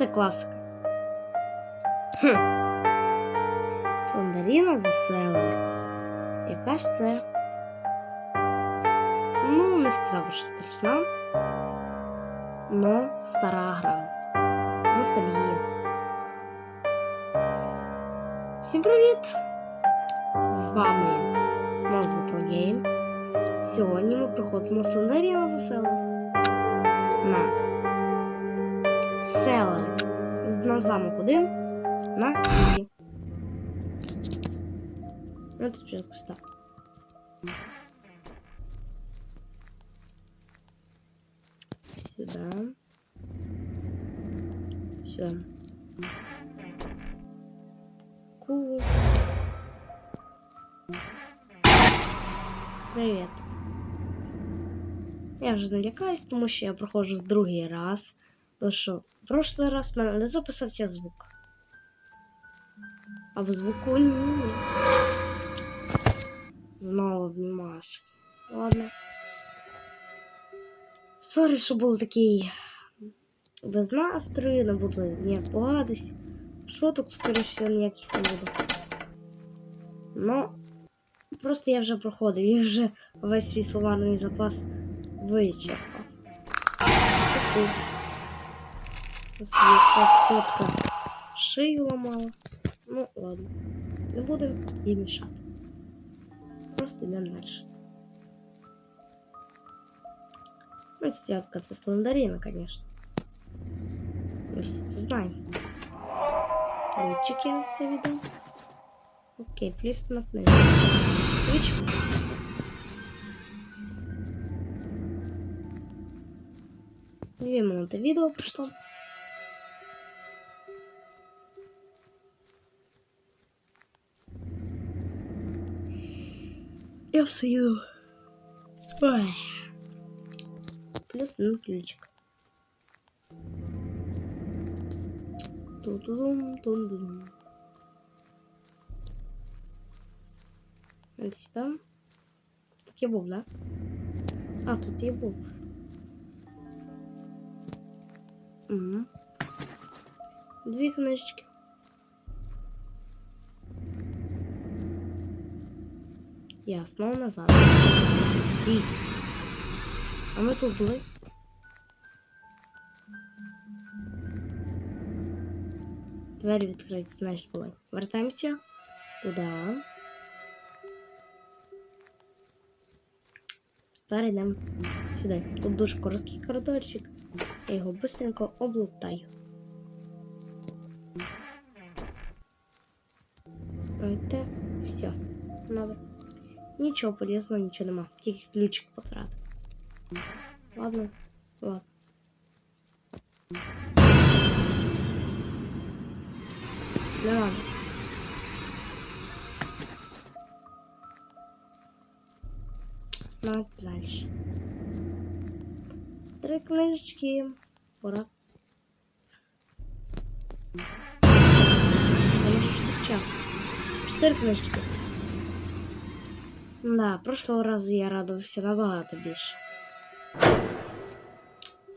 Це класика. Хм. Слондаріна заселер. Яка ж це? Ну, не сказав, би, що страшна. Но стара гра. Ностальгія. Всім привіт! З вами Ноза Про Гейм. Сьогодні ми проходимо Слендеріана заселер. На селер. На замок один. На ізі. Ну, тут спочатку сюди. Сюда. Сюда. Ку. Привіт. Я вже не лякаюсь, тому що я проходжу в другий раз. Тому що в прошлий раз в мене не записався звук. А в звуку ні. Знову обнімаш. Ладно. Сорі, що був такий без настрою, не буду ніяк погадись. Шуток, скоріше всього, ніяких не буде. Ну, просто я вже проходив, я вже весь свій словарний запас вичерпав. Таку. Ось якась тітка шию ламала. Ну, ладно. Не будемо їй мішати. Просто йдемо далі. Ну, ця тітка це слендерина, звісно. Ми всі це знаємо. Ключик я за це віддав. Окей, плюс на книжку. Ключик. Две минуты видео прошло. Я все иду. Ой. Плюс один ключик. Ту-ту-дум, тун-дум. Это сюда. Тут я був, да? А, тут я був. Угу. Книжечки. Ясно, назад. Стій. А ми тут були. Двері відкриті, знаєш, були. Вертаємося туди. Тепер йдемо сюди. Тут дуже короткий коридорчик. Я його быстренько облутаю. Нічого полезного, нічого нема. Тільки ключик потратив. Ладно, ладно. Не надо. Ну, дальше. Три книжечки. Пора. Воно ж так часто. Чотири книжечки. Да, прошлого разу я радувався набагато більше.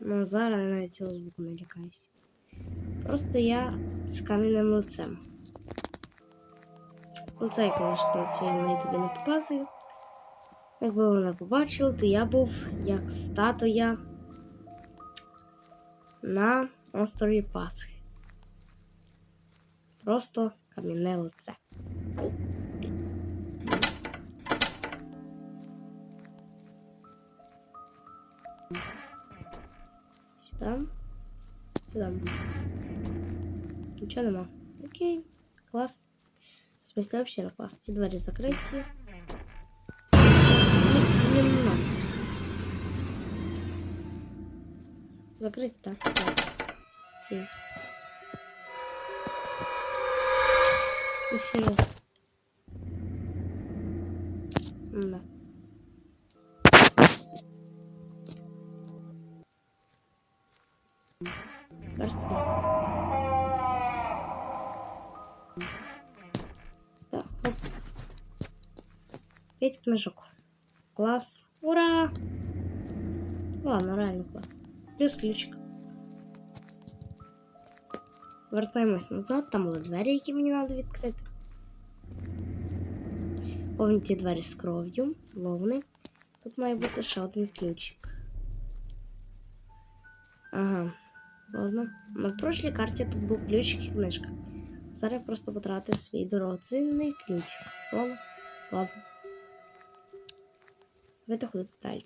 Ну, зараз я навіть цього звуку не лякаюсь. Просто я з кам'яним лицем. Оце я, звісно, на ютубі не показую. Якби ви мене побачили, то я був як статуя на острові Пасхи. Просто кам'яне лице. Сюди. Сюди. Нічого нема. Окей, клас. В смысле, вообще на клас. Ці двері закриті. Нема. Закриті, так. так. Окей. Ну, Тепер сюди. Так, оп. П'ять книжок. Класс. Ура! Ладно, реально класс. Плюс ключик. Вертаємось назад, там були двері, які мені треба відкрити. Повні ті двері з кров'ю, вовни. Тут має бути ще один ключик. Ага, Ладно. На прошлій карті тут був ключик і книжка. Зараз я просто потратив свій дорогоцінний ключик. Ладно, ладно. Давайте ходити далі.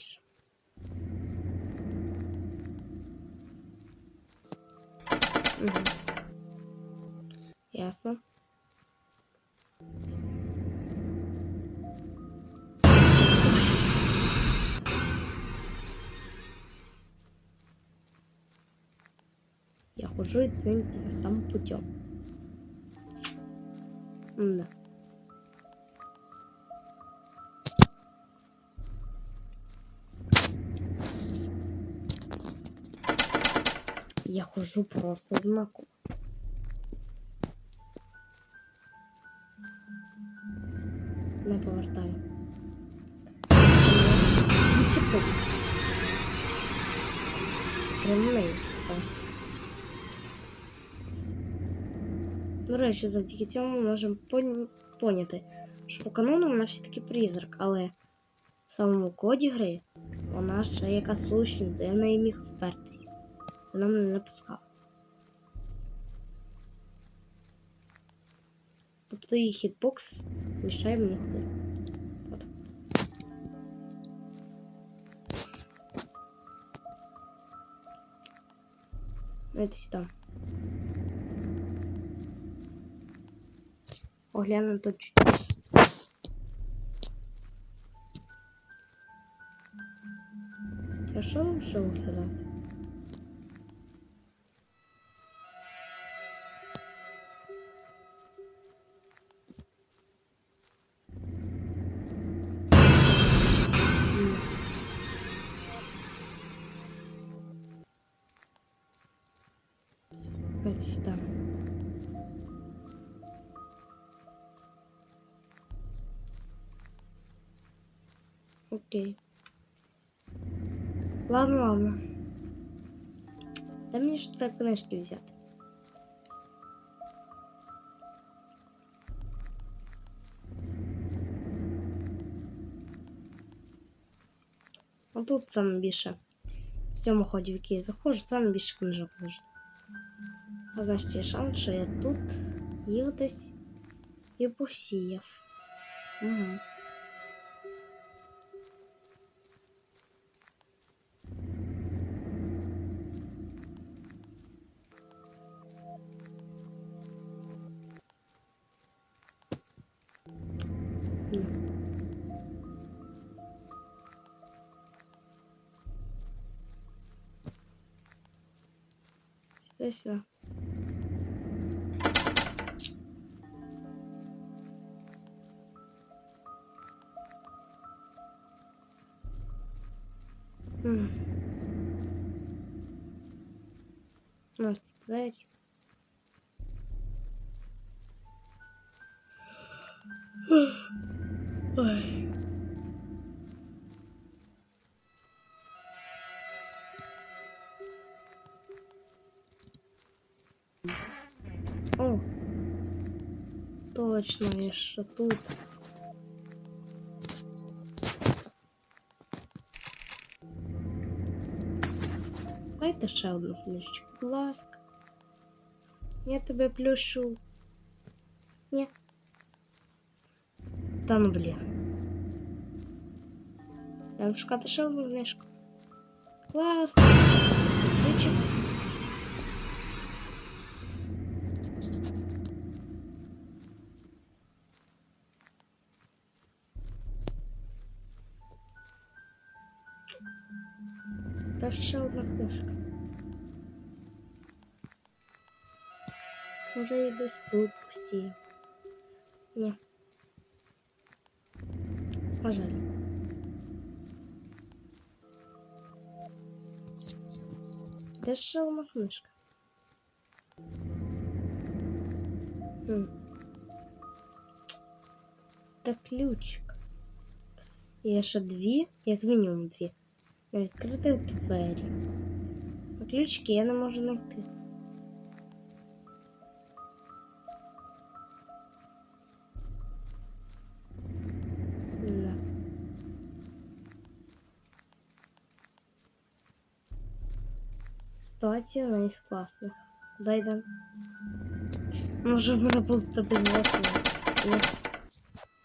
Угу. Ясно. Я хожу одним и тем самым путем. Да. Я хожу просто однаково. Не повертаю. Відчепив. Прям До речі, завдяки цьому ми можемо поняти, що по канону вона все-таки призрак, але в самому коді гри вона ще яка сущність, де я в неї міг впертися. Вона мене не пускала. Тобто її хітбокс мішає мені ходити. Сюди. Оглянемо тут чуть. А що вам ще оглядати? Окей. Ладно, ладно. Дай мені ж це книжки взяти. А тут саме більше. В цьому ході, в який я заходжу, саме більше книжок завжди. А значить, є шанс, що я тут їх десь і посіяв. Угу. Сюда, сюда. М. На точно, я тут. Дайте ще одну книжечку, будь ласка. Я тебе плюшу. Ні. Та ну блін. Дам шукати ще одну книжку. Клас. Та ще одна книжка. Може і десь тут посію. Ні. На жаль. Де ще одна книжка? Хм. Та ключик. Є ще дві, як мінімум дві. на відкритих двері. А ключки я не можу знайти. Ситуація на із класних. Дайдем. Може в мене просто без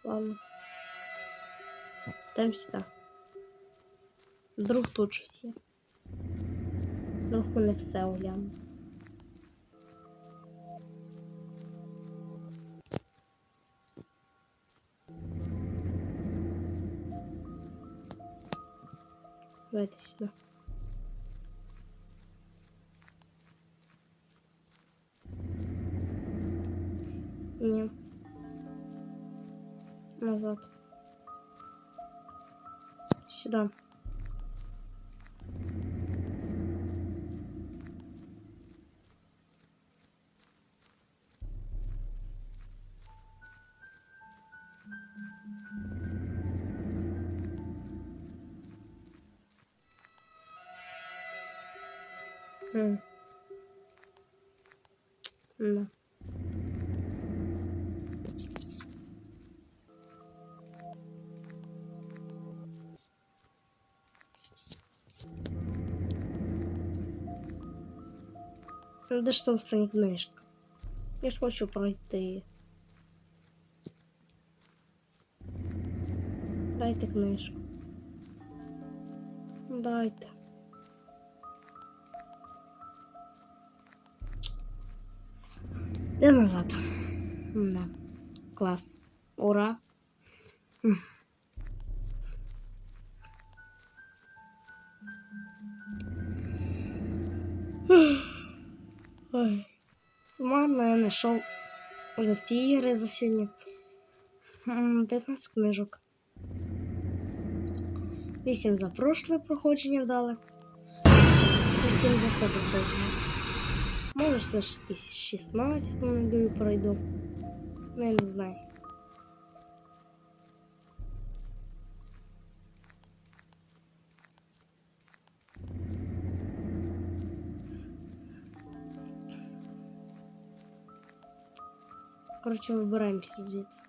Ладно. Там сюда. Вдруг тут щось є. Вдруг мене все огляну. Давайте сюда. Не. Назад. Сюда. М. Да. Ну, Де ж там стане книжка? Я ж хочу пройти. Дайте книжку. Дайте. Де назад? Да. Клас. Ура. Ой. Сумарно я знайшов за ці ігри за сьогодні. 15 книжок. 8 за прошле проходження вдали. 8 за це проходження. Може, якісь 16 надію пройду. Ну, я не знаю. Коротше, вибираємося звідси.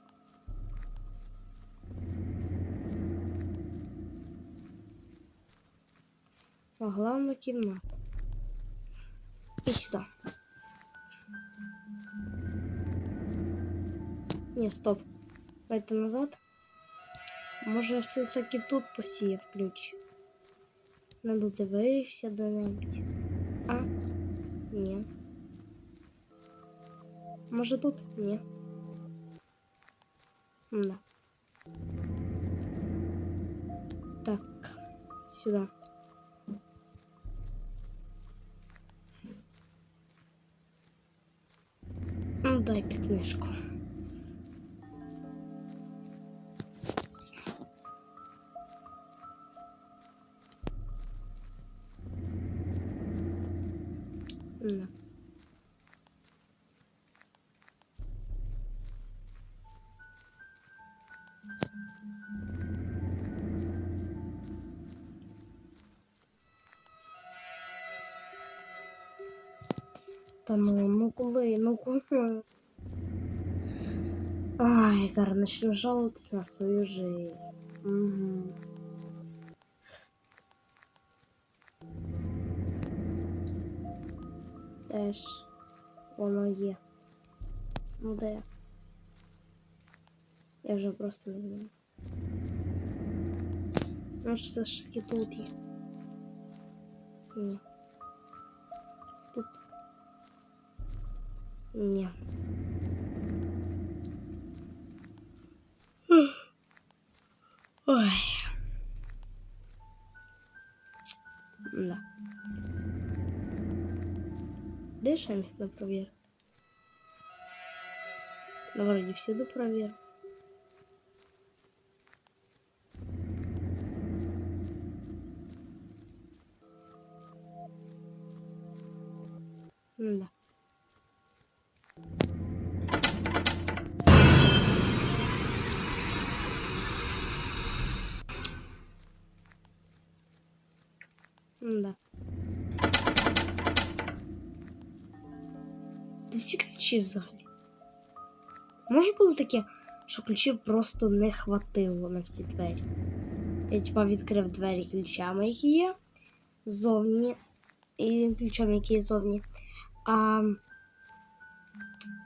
А главна кімната. І сюди. Ні, стоп. Давайте назад. Може все-таки тут посіяв ключ. Не додивився де-небудь. А? Ні. Може тут? Ні. Да. Так, сюда. Книжку. Да. Та ну, ну коли, ну коли. Ай, зараз начну жалуватись на свою жизнь. Угу. Теж воно є. Ну де? Я вже просто не знаю. Ну ж це ж таки тут є. Ні. Тут. Ні. Ще міг не провірити? Ну, вроді всюди провір. Да. Да. Всі ключі взагалі. Може було таке, що ключів просто не хватило на всі двері. Я типа відкрив двері ключами, які є. Ззовні і ключом, який є зовні. А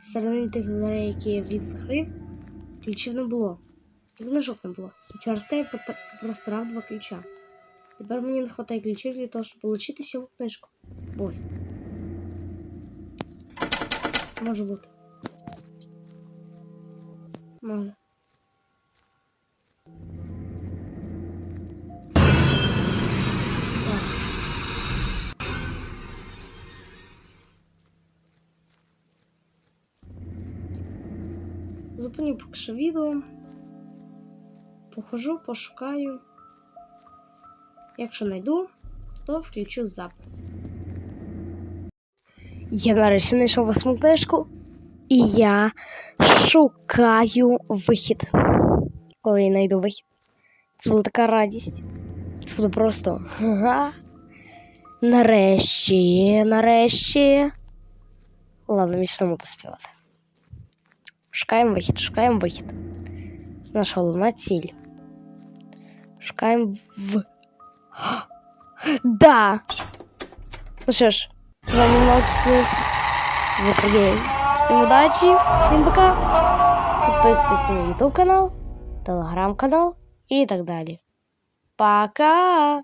середини тих дверей, які я відкрив, ключів не було. І книжок не було. Через те я просрав два ключа. Тепер мені не вистачає ключів для того, щоб отримати цю книжку. Ось. Може бути. Може. Зупиню поки що відео. Похожу, пошукаю. Якщо знайду, то включу запис. Я нарешті знайшов восьму книжку, і я шукаю вихід. Коли я знайду вихід. Це була така радість. Це буде просто. Ага. Нарешті, нарешті. Ладно, міцно буду співати. Шукаємо вихід, шукаємо вихід. Це наша головна ціль. Шукаємо в. Да! Ну що ж, з вами здесь Закрываем. всім удачи, всем пока. Підписуйтесь на мой YouTube канал, телеграм канал и так далі. Пока!